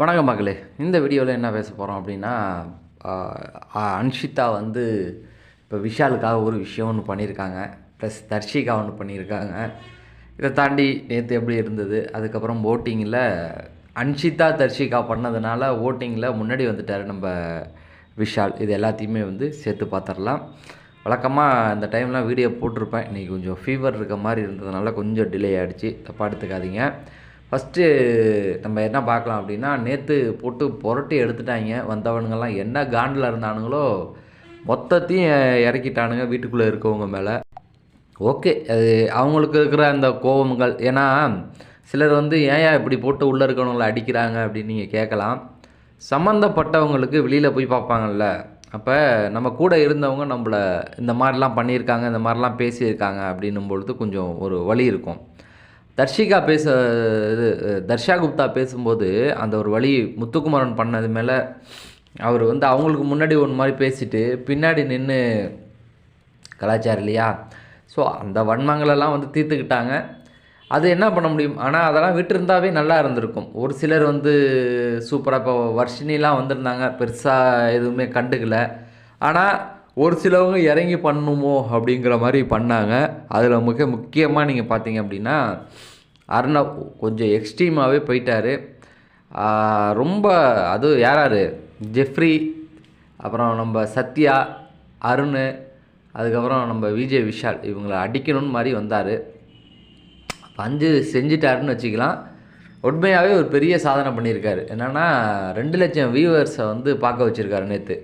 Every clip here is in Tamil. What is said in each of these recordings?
வணக்கம் மகளே இந்த வீடியோவில் என்ன பேச போகிறோம் அப்படின்னா அன்ஷிதா வந்து இப்போ விஷாலுக்காக ஒரு விஷயம் ஒன்று பண்ணியிருக்காங்க ப்ளஸ் தர்ஷிகா ஒன்று பண்ணியிருக்காங்க இதை தாண்டி நேற்று எப்படி இருந்தது? அதுக்கப்புறம் ஓட்டிங்கில் அன்ஷிதா தர்ஷிகா பண்ணதுனால ஓட்டிங்கில் முன்னாடி வந்துட்டார் நம்ம விஷால். இது எல்லாத்தையுமே வந்து சேர்த்து பார்த்துடலாம் வழக்கமாக இந்த டைம்லாம் வீடியோ போட்டிருப்பேன். இன்றைக்கி கொஞ்சம் ஃபீவர் இருக்க மாதிரி இருந்ததுனால கொஞ்சம் டிலே ஆகிடுச்சு தப்பாக எடுத்துக்காதீங்க. ஃபஸ்ட்டு நம்ம என்ன பார்க்கலாம் அப்படின்னா நேற்று போட்டு புரட்டி எடுத்துட்டாங்க. வந்தவனுங்கெல்லாம் என்ன காண்டில் இருந்தானுங்களோ மொத்தத்தையும் இறக்கிட்டானுங்க வீட்டுக்குள்ளே இருக்கவங்க மேலே. ஓகே அது அவங்களுக்கு இருக்கிற அந்த கோபங்கள். ஏன்னா சிலர் வந்து ஏன் இப்படி போட்டு உள்ளே இருக்கவங்களை அடிக்கிறாங்க அப்படின்னு நீங்கள் கேட்கலாம். சம்மந்தப்பட்டவங்களுக்கு வெளியில் போய் பார்ப்பாங்கல்ல. அப்போ நம்ம கூட இருந்தவங்க நம்மளை இந்த மாதிரிலாம் பண்ணியிருக்காங்க இந்த மாதிரிலாம் பேசியிருக்காங்க அப்படின்னும் பொழுது கொஞ்சம் ஒரு வழி இருக்கும். தர்ஷிகா பேச இது தர்ஷா குப்தா பேசும்போது அந்த ஒரு வழி முத்துக்குமரன் பண்ணது மேலே அவர் வந்து அவங்களுக்கு முன்னாடி ஒன்று மாதிரி பேசிட்டு பின்னாடி நின்று கலாச்சாரம் இல்லையா? ஸோ அந்த வன்மங்களெல்லாம் வந்து தீர்த்துக்கிட்டாங்க. அது என்ன பண்ண முடியும்? ஆனால் அதெல்லாம் விட்டுருந்தாவே நல்லா இருந்திருக்கும். ஒரு சிலர் வந்து சூப்பராக இப்போ வர்ஷினிலாம் வந்திருந்தாங்க. பெருசாக எதுவுமே கண்டுக்கல. ஆனால் ஒரு சிலவங்க இறங்கி பண்ணணுமோ அப்படிங்கிற மாதிரி பண்ணாங்க. அதில் மிக முக்கியமாக நீங்கள் பார்த்தீங்க அப்படின்னா அர்ணவ் கொஞ்சம் எக்ஸ்ட்ரீமாகவே போயிட்டார். ரொம்ப அது யார் ஜெஃப்ரி அப்புறம் நம்ம சத்யா அருண் அதுக்கப்புறம் நம்ம விஜய் விஷால் இவங்களை அடிக்கணும்னு மாதிரி வந்தார். பஞ்சு செஞ்சிட்டாருன்னு வச்சுக்கலாம். உண்மையாகவே ஒரு பெரிய சாதனை பண்ணியிருக்காரு. என்னென்னா ரெண்டு லட்சம் வியூவர்ஸை வந்து பார்க்க வச்சுருக்காரு நேற்று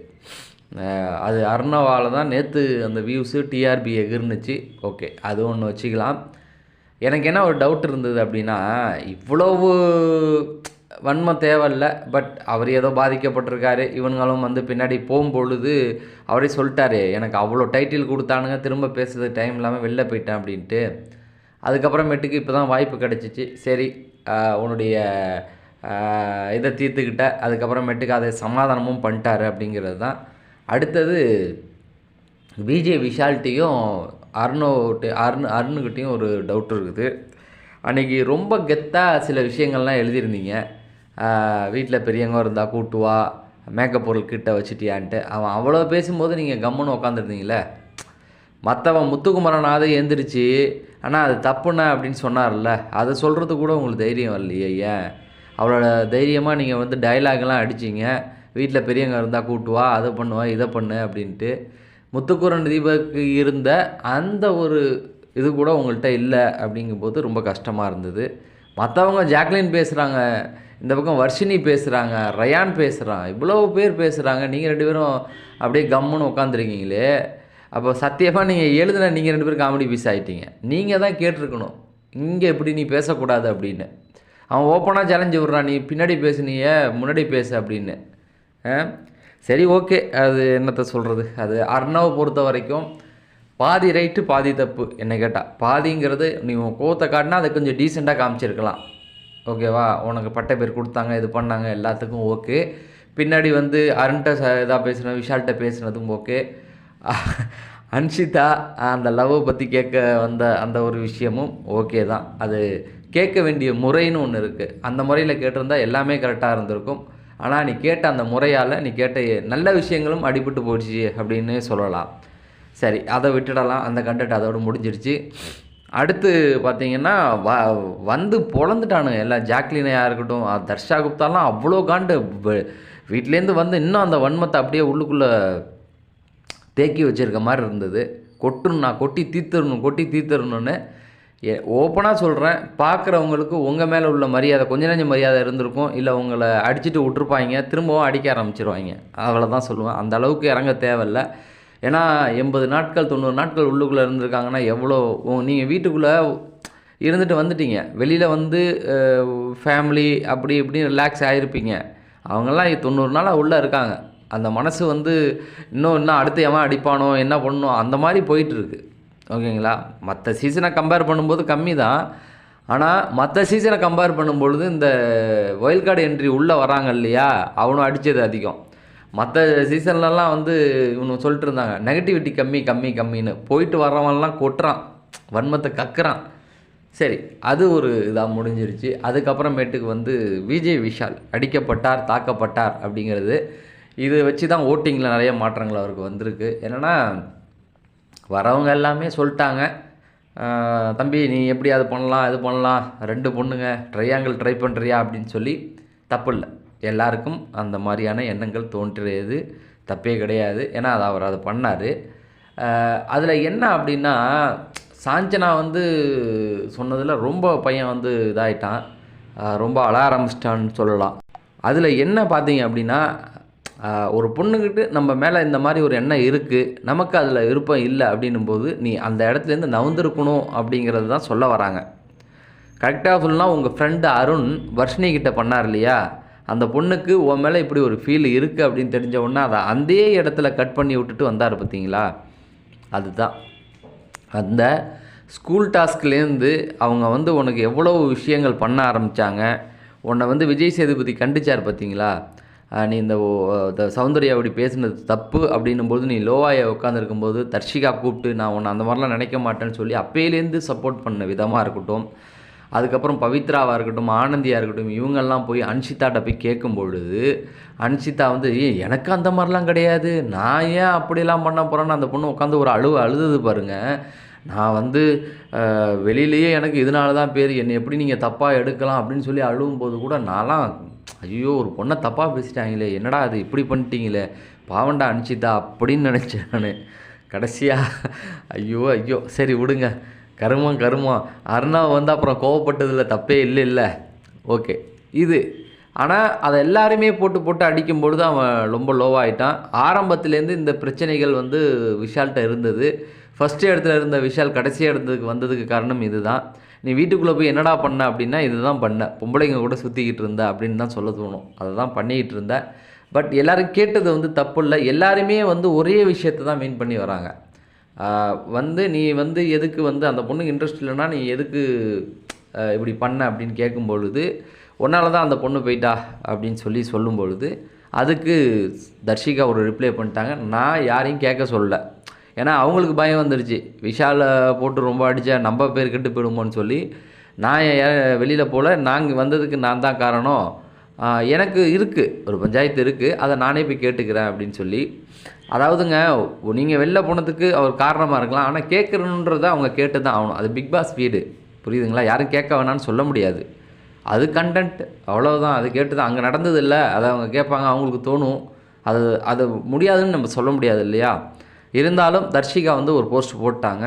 அது அருணவால் தான் நேற்று அந்த வியூஸு டிஆர்பி எகிர்னுச்சு ஓகே அது ஒன்று வச்சுக்கலாம். எனக்கு என்ன ஒரு டவுட் இருந்தது அப்படின்னா இவ்வளவு வன்மம் தேவையில்ல பட் அவர் ஏதோ பாதிக்கப்பட்டிருக்காரு. இவங்களும் வந்து பின்னாடி போகும்பொழுது அவரே சொல்லிட்டாரு எனக்கு அவ்வளோ டைட்டில் கொடுத்தானுங்க திரும்ப பேசுறது டைம் இல்லாமல் வெளில போயிட்டேன் அப்படின்ட்டு. அதுக்கப்புறமேட்டுக்கு இப்போ தான் வாய்ப்பு கிடச்சிச்சு. சரி உன்னுடைய இதை தீர்த்துக்கிட்ட. அதுக்கப்புறமேட்டுக்கு அதை சமாதானமும் பண்ணிட்டாரு அப்படிங்கிறது தான். அடுத்தது விஜே விஷால்கிட்டையும் அருணோட்டு அருண் அருணுக்கிட்டையும் ஒரு டவுட் இருக்குது. அன்றைக்கி ரொம்ப கெத்தாக சில விஷயங்கள்லாம் எழுதியிருந்தீங்க. வீட்டில் பெரியவங்க இருந்தால் கூட்டு வா மேக்கப் பொருள் கிட்ட வச்சுட்டியான்ட்டு. அவன் அவ்வளோ பேசும்போது நீங்கள் கம்முன்னு உட்காந்துருந்தீங்களே மற்றவன் முத்துக்குமரனாவது எந்திரிச்சு ஆனால் அது தப்புண்ணா அப்படின்னு சொன்னார்ல? அதை சொல்கிறது கூட உங்களுக்கு தைரியம் வரலையே ஏன்? அவளோட தைரியமாக நீங்கள் வந்து டைலாக்லாம் அடிச்சிங்க. வீட்டில் பெரியவங்க இருந்தால் கூட்டுவா அதை பண்ணுவா இதை பண்ணு அப்படின்ட்டு முத்துக்குரன் தீபக்கு இருந்த அந்த ஒரு இது கூட உங்கள்கிட்ட இல்லை அப்படிங்கும்போது ரொம்ப கஷ்டமாக இருந்தது. மற்றவங்க ஜாக்லின் பேசுகிறாங்க இந்த பக்கம் வர்ஷினி பேசுகிறாங்க ரயான் பேசுகிறான் இவ்வளோ பேர் பேசுகிறாங்க நீங்கள் ரெண்டு பேரும் அப்படியே கம்முன்னு உட்காந்துருக்கீங்களே அப்போ சத்தியமாக நீங்கள் எழுதுன நீங்கள் ரெண்டு பேரும் காமெடி பீஸ் ஆகிட்டீங்க நீங்கள் தான் கேட்டிருக்கணும். இங்கே எப்படி நீ பேசக்கூடாது அப்படின்னு. அவன் ஓப்பனாக சேலஞ்சு விட்றான் நீ பின்னாடி பேசுனிய முன்னாடி பேசு அப்படின்னு. சரி ஓகே. அது என்னத்தை சொல்கிறது அது அர்ணவை பொறுத்த வரைக்கும் பாதி ரைட்டு பாதி தப்பு என்னை கேட்டால் பாதிங்கிறது நீ உன் கோவத்தை காட்டினா அதை கொஞ்சம் டீசெண்டாக காமிச்சிருக்கலாம். ஓகேவா உனக்கு பட்டை பேர் கொடுத்தாங்க இது பண்ணாங்க எல்லாத்துக்கும் ஓகே பின்னாடி வந்து அருண்கிட்ட ச இதாக பேசுனது விஷால்கிட்ட பேசுனதும் ஓகே அன்ஷிதா அந்த லவ்வை பற்றி கேட்க வந்த அந்த ஒரு விஷயமும் ஓகே தான். அது கேட்க வேண்டிய முறைன்னு ஒன்று இருக்குது அந்த முறையில் கேட்டிருந்தா எல்லாமே கரெக்டாக இருந்திருக்கும். ஆனால் நீ கேட்ட அந்த முறையால் நீ கேட்ட நல்ல விஷயங்களும் அடிபட்டு போயிடுச்சு அப்படின்னு சொல்லலாம். சரி அதை விட்டுடலாம். அந்த கண்டென்ட் அதோட முடிஞ்சிருச்சு அடுத்து பார்த்தீங்கன்னா வ வந்து பொழந்துட்டானுங்க எல்லாம். ஜாக்லினையாக இருக்கட்டும் தர்ஷா குப்தாலாம் அவ்வளோ காண்டு வீட்டிலேருந்து வீட்லேருந்து வந்து இன்னும் அந்த வன்மத்தை அப்படியே உள்ளுக்குள்ளே தேக்கி வச்சிருக்க மாதிரி இருந்தது. கொட்டணும் நான் கொட்டி தீர்த்தரணும் கொட்டி தீர்த்தரணும்னு ஓப்பனாக சொல்கிறேன் பார்க்குறவங்களுக்கு உங்கள் மேலே உள்ள மரியாதை கொஞ்ச நஞ்ச மரியாதை இருந்திருக்கும். இல்லை உங்களை அடிச்சுட்டு விட்ருப்பாங்க திரும்பவும் அடிக்க ஆரம்பிச்சிருவாங்க. அவ்வளோதான் சொல்லுவேன். அந்த அளவுக்கு இறங்க தேவையில்ல. ஏன்னா எண்பது நாட்கள் தொண்ணூறு நாட்கள் உள்ளுக்குள்ளே இருந்திருக்காங்கன்னா எவ்வளோ நீங்கள் வீட்டுக்குள்ளே இருந்துட்டு வந்துட்டீங்க. வெளியில் வந்து ஃபேமிலி அப்படி இப்படி ரிலாக்ஸ் ஆகிருப்பீங்க அவங்கெல்லாம் தொண்ணூறு நாளாக உள்ளே இருக்காங்க. அந்த மனசு வந்து இன்னும் இன்னும் அடுத்து எவன் அடிப்பானோ என்ன பண்ணணும் அந்த மாதிரி போயிட்டுருக்கு ஓகேங்களா? மற்ற சீசனை கம்பேர் பண்ணும்போது கம்மி தான் ஆனால் மற்ற சீசனை கம்பேர் பண்ணும்பொழுது இந்த ஒயில் கார்டு என்ட்ரி உள்ளே வராங்க இல்லையா? அவனும் அடித்தது அதிகம். மற்ற சீசன்லலாம் வந்து இவனு சொல்லிட்டு இருந்தாங்க நெகட்டிவிட்டி கம்மி கம்மி கம்மின்னு. போயிட்டு வர்றவன்லாம் கொட்டுறான். வன்மத்தை கக்குறான். சரி அது ஒரு இதாக முடிஞ்சிருச்சு. அதுக்கப்புறமேட்டுக்கு வந்து விஜய் விஷால் அடிக்கப்பட்டார் தாக்கப்பட்டார் அப்படிங்கிறது இதை வச்சு தான் ஓட்டிங்கில் நிறைய மாற்றங்கள் அவருக்கு வந்திருக்கு. என்னென்னா வரவங்க எல்லாமே சொல்லிட்டாங்க. தம்பி நீ எப்படி அது பண்ணலாம் இது பண்ணலாம். ரெண்டு பொண்ணுங்க ட்ரையாங்கிள் ட்ரை பண்ணுறியா அப்படின்னு சொல்லி தப்பு இல்லை எல்லாருக்கும் அந்த மாதிரியான எண்ணங்கள் தோன்றியது. தப்பே கிடையாது. ஏன்னா அது அவர் அதை பண்ணார். அதில் என்ன அப்படின்னா சாஞ்சனா வந்து சொன்னதில் ரொம்ப பையன் வந்து இதாயிட்டான். ரொம்ப அழ ஆரம்பிச்சிட்டான்னு சொல்லலாம். அதில் என்ன பார்த்தீங்க அப்படின்னா ஒரு பொண்ணுக்கிட்ட நம்ம மேலே இந்த மாதிரி ஒரு எண்ணம் இருக்குது நமக்கு அதில் விருப்பம் இல்லை அப்படின்னும் போது நீ அந்த இடத்துலேருந்து நவுந்திருக்கணும் அப்படிங்கிறது தான் சொல்ல வராங்க. கரெக்டாக சொல்லலாம் உங்கள் ஃப்ரெண்டு அருண் வர்ஷினி கிட்ட பண்ணார் இல்லையா? அந்த பொண்ணுக்கு உன் மேலே இப்படி ஒரு ஃபீல் இருக்குது அப்படின்னு தெரிஞ்ச உடனே அதை அதே இடத்துல கட் பண்ணி விட்டுட்டு வந்தார் பார்த்தீங்களா? அதுதான். அந்த ஸ்கூல் டாஸ்க்லேருந்து அவங்க வந்து உனக்கு எவ்வளோ விஷயங்கள் பண்ண ஆரம்பித்தாங்க உன்னை வந்து விஜய் சேதுபதி கண்டிச்சார் பார்த்தீங்களா? நீ இந்த ஓ- சௌந்தர்யா அப்படி பேசுனது தப்பு அப்படின்னும் போது நீ லோவாயை உட்காந்துருக்கும்போது தர்ஷிகா கூப்பிட்டு நான் உன்னை அந்த மாதிரிலாம் நினைக்க மாட்டேன்னு சொல்லி அப்பையிலேருந்து சப்போர்ட் பண்ண விதமாக இருக்கட்டும். அதுக்கப்புறம் பவித்ராவாக இருக்கட்டும் ஆனந்தியாக இருக்கட்டும் இவங்கெல்லாம் போய் அன்ஷிதாட்ட போய் கேட்கும் பொழுது அன்ஷிதா வந்து எனக்கு அந்த மாதிரிலாம் கிடையாது. நான் ஏன் அப்படிலாம் பண்ண போகிறேன்னு அந்த பொண்ணு உட்காந்து ஒரு அழுவு அழுதுது பாருங்கள் நான் வந்து வெளியிலேயே எனக்கு இதனால தான் பேர். என்னை எப்படி நீங்கள் தப்பாக எடுக்கலாம் அப்படின்னு சொல்லி அழுவும் போது கூட நான்லாம் ஐயோ ஒரு பொண்ணை தப்பாக பேசிட்டாங்களே என்னடா அது இப்படி பண்ணிட்டீங்களே பாவண்டா அனுப்பிச்சிதா அப்படின்னு நினச்சேன் நான். கடைசியாக ஐயோ ஐயோ சரி விடுங்க கருமம் கருமம். அருணா வந்து அப்புறம் கோவப்பட்டதில் தப்பே இல்லை இல்லை. ஓகே இது. ஆனால் அதை எல்லாருமே போட்டு போட்டு அடிக்கும்பொழுது அவன் ரொம்ப லோவாயிட்டான் ஆரம்பத்துலேருந்து இந்த பிரச்சனைகள் வந்து விஷால்கிட்ட இருந்தது. ஃபஸ்ட்டு இடத்துல இருந்த விஷால் கடைசி இடத்துக்கு வந்ததுக்கு காரணம் இதுதான். நீ வீட்டுக்குள்ளே போய் என்னடா பண்ண அப்படின்னா இதுதான் பண்ண. பொம்பளைங்க கூட சுற்றிக்கிட்டு இருந்த அப்படின்னு தான் சொல்ல தோணும். அதை தான் பண்ணிக்கிட்டு இருந்த. பட் எல்லாரும் கேட்டது வந்து தப்பு இல்லை. எல்லாருமே வந்து ஒரே விஷயத்தை தான் மீன் பண்ணி வராங்க. வந்து நீ வந்து எதுக்கு வந்து அந்த பொண்ணுக்கு இன்ட்ரெஸ்ட் இல்லைன்னா நீ எதுக்கு இப்படி பண்ண அப்படின்னு கேட்கும் பொழுது உன்னால தான் அந்த பொண்ணு போயிட்டா அப்படின்னு சொல்லி சொல்லும் பொழுது அதுக்கு தர்ஷிகா ஒரு ரிப்ளை பண்ணிட்டாங்க. நான் யாரையும் கேட்க சொல்லலை. ஏன்னா அவங்களுக்கு பயம் வந்துடுச்சு விஷாலை போட்டு ரொம்ப அடித்தா நம்ம பேர் கெட்டு போயிடுமோன்னு சொல்லி. நான் வெளியில் போல் நாங்கள் வந்ததுக்கு நான் தான் காரணம். எனக்கு இருக்குது ஒரு பஞ்சாயத்து இருக்குது அதை நானே போய் கேட்டுக்கிறேன் அப்படின்னு சொல்லி. அதாவதுங்க நீங்கள் வெளில போனதுக்கு அவர் காரணமாக இருக்கலாம். ஆனால் கேட்குறன்றதை அவங்க கேட்டு தான் ஆகணும். அது பிக் பாஸ் வீடு. புரியுதுங்களா? யாரும் கேட்க வேணான்னு சொல்ல முடியாது. அது கண்டென்ட் அவ்வளோதான் அது கேட்டு தான் அங்கே நடந்தது இல்லை. அதை அவங்க கேட்பாங்க. அவங்களுக்கு தோணும். அது அது முடியாதுன்னு நம்ம சொல்ல முடியாது இல்லையா? இருந்தாலும் தர்ஷிகா வந்து ஒரு போஸ்ட் போட்டாங்க.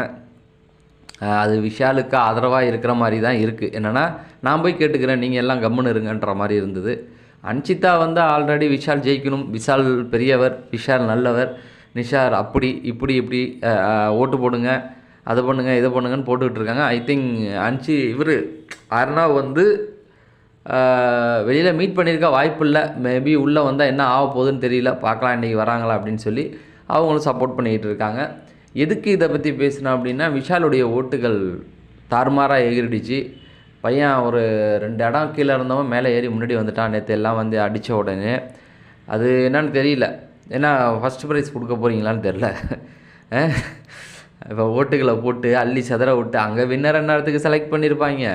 அது விஷாலுக்கு ஆதரவாக இருக்கிற மாதிரி தான் இருக்குது என்னென்னா நான் போய் கேட்டுக்கிறேன் நீங்கள் எல்லாம் கம்முன்னு இருங்கன்ற மாதிரி இருந்தது. அன்சிதா வந்து ஆல்ரெடி விஷால் ஜெயிக்கணும். விஷால் பெரியவர் விஷால் நல்லவர். நிஷார் அப்படி இப்படி இப்படி ஓட்டு போடுங்க அதை பண்ணுங்க இதை பண்ணுங்கன்னு போட்டுக்கிட்டு இருக்காங்க. ஐ திங்க் அன்சி இவர் அருணா வந்து வெளியில் மீட் பண்ணியிருக்க வாய்ப்பு இல்லை. மேபி உள்ளே வந்தால் என்ன ஆக போகுதுன்னு தெரியல. பார்க்கலாம் இன்றைக்கி வராங்களா அப்படின்னு சொல்லி. அவங்களும் சப்போர்ட் பண்ணிக்கிட்டு இருக்காங்க எதுக்கு இதை பற்றி பேசினேன் அப்படின்னா விஷாலுடைய ஓட்டுகள் தாறுமாறாக எகிரிடுச்சு பையன் ஒரு ரெண்டு இடம் கீழே இருந்தவன் மேலே ஏறி முன்னாடி வந்துட்டான். நேற்று எல்லாம் வந்து அடித்த உடனே. அது என்னன்னு தெரியல. ஏன்னா ஃபஸ்ட் ப்ரைஸ் கொடுக்க போகிறீங்களான்னு தெரில இப்போ ஓட்டுகளை போட்டு அள்ளி சதுர விட்டு அங்கே வின்னர் நேரத்துக்கு செலக்ட் பண்ணியிருப்பாங்க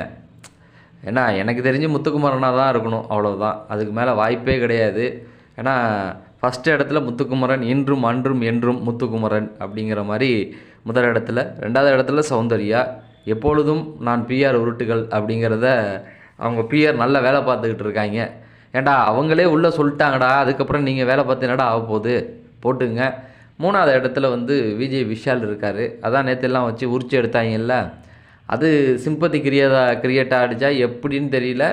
ஏன்னா எனக்கு தெரிஞ்சு முத்துக்குமரனா தான் இருக்கணும். அவ்வளோதான் அதுக்கு மேலே வாய்ப்பே கிடையாது. ஏன்னா ஃபஸ்ட் இடத்துல முத்துக்குமரன் இன்றும் அன்றும் என்றும் முத்துக்குமரன் அப்படிங்கிற மாதிரி முதல் இடத்துல ரெண்டாவது இடத்துல சௌந்தர்யா எப்பொழுதும் நான் பிஆர் உருட்டுகள் அப்படிங்கிறத அவங்க பிஆர் நல்ல வேலை பார்த்துக்கிட்டு இருக்காங்க. ஏன்டா அவங்களே உள்ளே சொல்லிட்டாங்கடா அதுக்கப்புறம் நீங்கள் வேலை பார்த்து என்னடா ஆக போகுது? போட்டுங்க. மூணாவது இடத்துல வந்து விஜய் விஷால் இருக்கார். அதான் நேற்றுலாம் வச்சு உரிச்சு எடுத்தாங்கல்ல. அது சிம்பத்தி கிரியேதா கிரியேட் ஆகிடுச்சா எப்படின்னு தெரியல.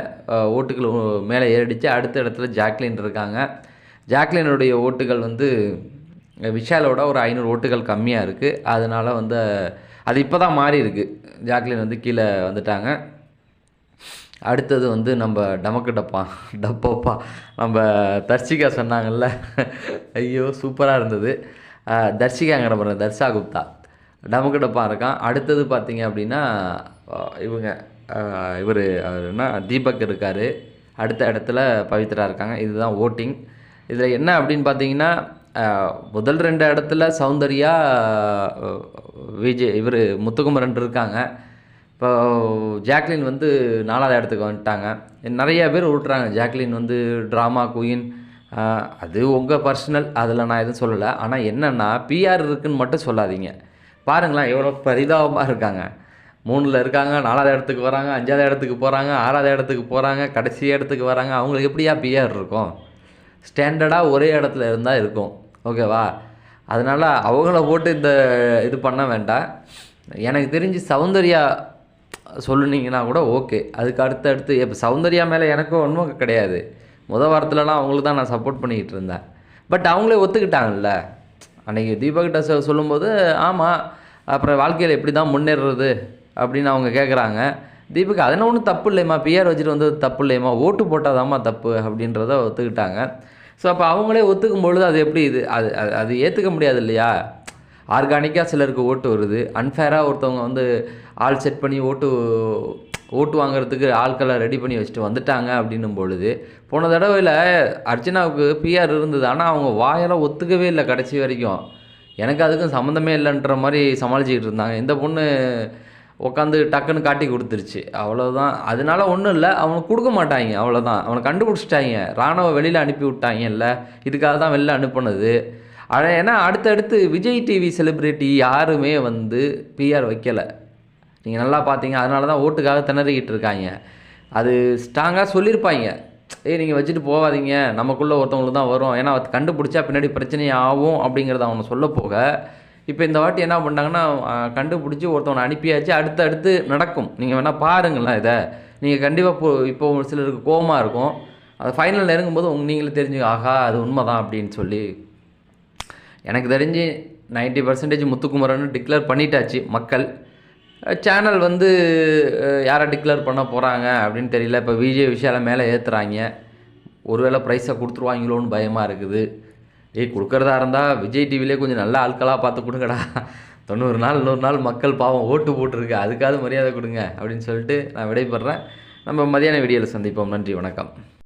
ஓட்டுகள் மேலே ஏறிடுச்சு. அடுத்த இடத்துல ஜாக்லின் இருக்காங்க. ஜாக்லினுடைய ஓட்டுகள் வந்து விஷாலோட ஒரு ஐநூறு ஓட்டுகள் கம்மியாக இருக்குது அதனால் வந்து அது இப்போ தான் மாறி இருக்கு. ஜாக்லின் வந்து கீழே வந்துட்டாங்க. அடுத்தது வந்து நம்ம டமக்கு டப்பா டப்பப்பா. நம்ம தர்ஷிகா சொன்னாங்கல்ல. ஐயோ சூப்பராக இருந்தது. அஹ் தர்ஷிகாங்கிற பாருங்க தர்ஷா குப்தா. டமக்கு டப்பா இருக்கான். அடுத்தது பார்த்தீங்க அப்படின்னா இவங்க இவர் என்ன? தீபக் இருக்கார். அடுத்த இடத்துல பவித்ரா இருக்காங்க. இதுதான் ஓட்டிங். இதில் என்ன அப்படின்னு பார்த்தீங்கன்னா முதல் ரெண்டு இடத்துல சௌந்தர்யா விஜய் இவர் முத்துக்குமரன் இருக்காங்க. இப்போ ஜாக்லின் வந்து நாலாவது இடத்துக்கு வந்துட்டாங்க. நிறைய பேர் விட்றாங்க ஜாக்லின் வந்து ட்ராமா குயின் அது உங்கள் பர்சனல் அதில் நான் எதுவும் சொல்லலை. ஆனால் என்னென்னா பிஆர் இருக்குன்னு மட்டும் சொல்லாதீங்க. பாருங்களேன் எவ்வளோ பரிதாபமாக இருக்காங்க. மூணில் இருக்காங்க நாலாவது இடத்துக்கு வராங்க அஞ்சாவது இடத்துக்கு போகிறாங்க ஆறாவது இடத்துக்கு போகிறாங்க கடைசி இடத்துக்கு வராங்க. அவங்களுக்கு எப்படியா பிஆர் இருக்கும்? ஸ்டாண்டர்டாக ஒரே இடத்துல இருந்தால் இருக்கும். ஓகேவா அதனால் அவங்கள போட்டு இந்த இது பண்ண வேண்டாம். எனக்கு தெரிஞ்சு சௌந்தர்யா சொல்லுனீங்கன்னா கூட ஓகே அதுக்கு அடுத்து அடுத்து இப்போ சௌந்தர்யா மேலே எனக்கும் ஒன்றும் கிடையாது. முத வாரத்துலலாம் அவங்களுக்கு தான் நான் சப்போர்ட் பண்ணிக்கிட்டு இருந்தேன். பட் அவங்களே ஒத்துக்கிட்டாங்கல்ல? அன்றைக்கி தீபகிட்ட சொ சொல்லும்போது ஆமாம் அப்புறம் வாழ்க்கையில் எப்படி தான் முன்னேறுறது அப்படின்னு அவங்க கேட்குறாங்க தீபிகா அதனால் ஒன்றும் தப்பு இல்லைம்மா பிஆர் வச்சுட்டு வந்தது தப்பு இல்லைம்மா ஓட்டு போட்டாதாம்மா தப்பு அப்படின்றத ஒத்துக்கிட்டாங்க. ஸோ அப்போ அவங்களே ஒத்துக்கும் பொழுது அது எப்படி இது? அது அது அது ஏற்றுக்க முடியாது இல்லையா? ஆர்கானிக்காக சிலருக்கு ஓட்டு வருது. அன்ஃபேராக ஒருத்தவங்க வந்து ஆள் செட் பண்ணி ஓட்டு ஓட்டு வாங்குறதுக்கு ஆட்களை ரெடி பண்ணி வச்சுட்டு வந்துட்டாங்க அப்படின்னும் பொழுது போன தடவையில் அர்ச்சனாவுக்கு பிஆர் இருந்தது. ஆனால் அவங்க வாயெல்லாம் ஒத்துக்கவே இல்லை கடைசி வரைக்கும். எனக்கு அதுக்கும் சம்மந்தமே இல்லைன்ற மாதிரி சமாளிச்சுக்கிட்டு இருந்தாங்க. இந்த பொண்ணு உட்காந்து டக்குன்னு காட்டி கொடுத்துருச்சு. அவ்வளோதான் அதனால ஒன்றும் இல்லை. அவனுக்கு கொடுக்க மாட்டாங்க. அவ்வளோதான் அவனை கண்டுபிடிச்சிட்டாங்க. ராணுவ வெளியில் அனுப்பி விட்டாங்கல்ல. இதுக்காக தான் வெளில அனுப்புனது. ஆனால் ஏன்னா அடுத்தடுத்து விஜய் டிவி செலிப்ரிட்டி யாருமே வந்து பிஆர் வைக்கலை. நீங்கள் நல்லா பார்த்தீங்க. அதனால தான் ஓட்டுக்காக திணறிக்கிட்டு இருக்காங்க. அது ஸ்ட்ராங்காக சொல்லியிருப்பாங்க. ஏய் நீங்கள் வச்சுட்டு போகாதீங்க. நமக்குள்ளே ஒருத்தவங்களுக்கு தான் வரும். ஏன்னா கண்டுபிடிச்சா பின்னாடி பிரச்சனை ஆகும் அப்படிங்கிறத அவனை சொல்ல போக இப்போ இந்த வாட்டி என்ன பண்ணாங்கன்னா கண்டுபிடிச்சி ஒருத்தவனை அனுப்பியாச்சு அடுத்து அடுத்து நடக்கும். நீங்கள் வேணால் பாருங்களேன் இதை. நீங்கள் கண்டிப்பாக இப்போ இப்போ ஒரு சிலருக்கு கோபமாக இருக்கும். அது ஃபைனல் நெருங்கும்போது உங்க நீங்களே தெரிஞ்சு ஆஹா அது உண்மைதான் அப்படின்னு சொல்லி. எனக்கு தெரிஞ்சு 90% பர்சன்டேஜ் முத்துக்குமரன் டிக்ளேர் பண்ணிட்டாச்சு மக்கள். சேனல் வந்து யாரை டிக்ளேர் பண்ண போகிறாங்க அப்படின்னு தெரியல. இப்போ விஜய் விஷயால மேலே ஏற்றுறாங்க ஒருவேளை ப்ரைஸை கொடுத்துருவாங்களோன்னு பயமாக இருக்குது. ஏய் கொடுக்குறதா இருந்தால் விஜய் டிவிலே கொஞ்சம் நல்ல ஆட்களாக பார்த்து கொடுங்கடா. தொண்ணூறு நாள் நூறு நாள் மக்கள் பாவம் ஓட்டு போட்டிருக்கு. அதுக்காவது மரியாதை கொடுங்க அப்படின்னு சொல்லிட்டு நான் விடைபெறேன் நம்ம மதியான வீடியோவில் சந்திப்போம். நன்றி வணக்கம்.